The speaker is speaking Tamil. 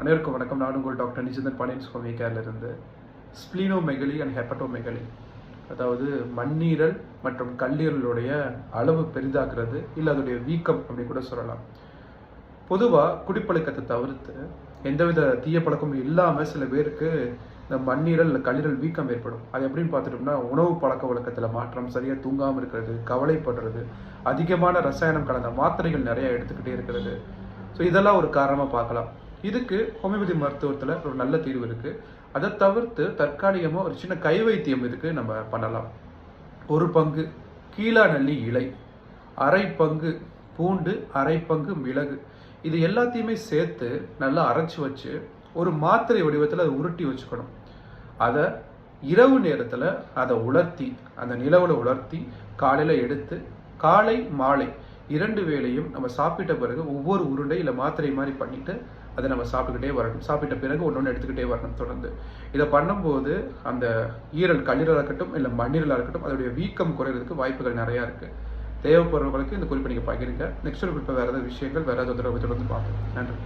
அனைவருக்கும் வணக்கம். நான் உங்கள் டாக்டர் நிஜந்தன் பாண்டியன் சுவாமி கேர்லேருந்து ஸ்ப்ளீனோமெகலி அண்ட் ஹெப்பட்டோமெகலி அதாவது மண்ணீரல் மற்றும் கல்லீரலுடைய அளவு பெரிதாகிறது இல்லை அதோடைய வீக்கம் அப்படின்னு கூட சொல்லலாம். பொதுவாக குடிப்பழக்கத்தை தவிர்த்து எந்தவித தீய பழக்கமும் இல்லாமல் சில பேருக்கு இந்த மண்ணீரல் இல்லை கல்லீரல் வீக்கம் ஏற்படும். அது எப்படின்னு பார்த்துட்டோம்னா உணவு பழக்க வழக்கத்தில் மாற்றம் சரியாக தூங்காமல் இருக்கிறது கவலைப்படுறது அதிகமான ரசாயனம் கலந்த மாத்திரைகள் நிறையா எடுத்துக்கிட்டே இருக்கிறது. ஸோ இதெல்லாம் ஒரு காரணமாக பார்க்கலாம். இதுக்கு ஹோமியோபதி மருத்துவத்தில் ஒரு நல்ல தீர்வு இருக்குது அதை தவிர்த்து தற்காலிகமாக ஒரு சின்ன கை வைத்தியம் இதுக்கு நம்ம பண்ணலாம். ஒரு பங்கு கீழாநல்லி இலை அரை பங்கு பூண்டு அரை பங்கு மிளகு. இது எல்லாத்தையுமே சேர்த்து நல்லா அரைச்சி வச்சு ஒரு மாத்திரை வடிவத்தில் அதை உருட்டி வச்சுக்கணும். அதை இரவு நேரத்தில் அதை உலர்த்தி அந்த நிலவில் உலர்த்தி காலையில் எடுத்து காலை மாலை இரண்டு வேளையும் நம்ம சாப்பிட்ட பிறகு ஒவ்வொரு உருண்டை இல்லை மாத்திரை மாதிரி பண்ணிட்டு அதை நம்ம சாப்பிட்டுக்கிட்டே வரணும். சாப்பிட்ட பிறகு ஒன்று ஒன்று எடுத்துக்கிட்டே வரணும் தொடர்ந்து. இதை பண்ணும்போது அந்த ஈரல் கல்லீரலாக இருக்கட்டும் இல்லை மண்ணீரலாக இருக்கட்டும் அதோடைய வீக்கம் குறையிறதுக்கு வாய்ப்புகள் நிறையா இருக்குது தேவைப்படுறவங்களுக்கு இந்த குறிப்பை நீங்கள் பகிருங்க. நெக்ஸ்ட் குறிப்பை வேறு ஏதாவது விஷயங்கள் வேறு ஏதாவது தொடர்பு தொடர்ந்து பார்ப்போம். நன்றி.